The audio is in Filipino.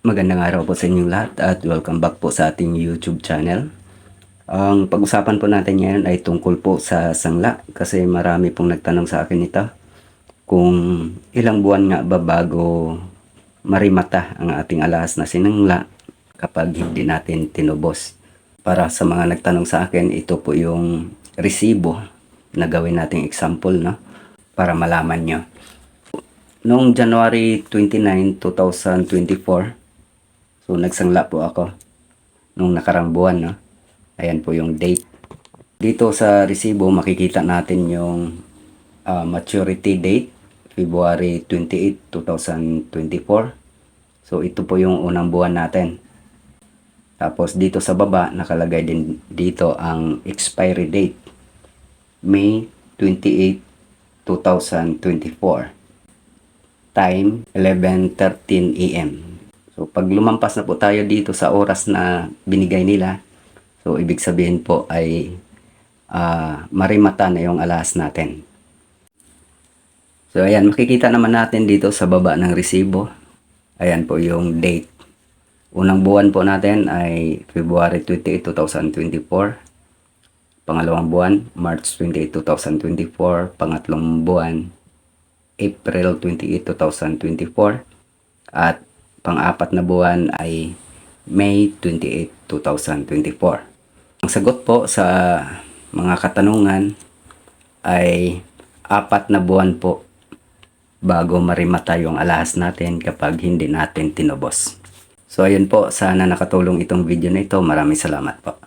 Magandang araw po sa inyong lahat at welcome back po sa ating YouTube channel. Ang pag-usapan po natin ngayon ay tungkol po sa sangla kasi marami pong nagtanong sa akin ito kung ilang buwan nga ba bago marimata ang ating alas na sinangla kapag hindi natin tinubos. Para sa mga nagtanong sa akin, ito po yung resibo na gawin nating example no? para malaman nyo. Noong January 29, 2024, So, nagsangla po ako nung nakarang buwan, no? Ayan po yung date. Dito sa resibo, makikita natin yung ah, maturity date, February 28, 2024. So, ito po yung unang buwan natin. Tapos, dito sa baba, nakalagay din dito ang expiry date, May 28, 2024. Time, 11.13 a.m. So, pag lumampas na po tayo dito sa oras na binigay nila, so, ibig sabihin po ay ah, marimata na yung alas natin. So, ayan, makikita naman natin dito sa baba ng resibo. Ayan po yung date. Unang buwan po natin ay February 28, 2024. Pangalawang buwan, March 28, 2024. Pangatlong buwan, April 28, 2024. At pang-apat na buwan ay May 28, 2024. Ang sagot po sa mga katanungan ay apat na buwan po bago marimata yung alahas natin kapag hindi natin tinubos. So ayun po, sana nakatulong itong video na ito. Maraming salamat po.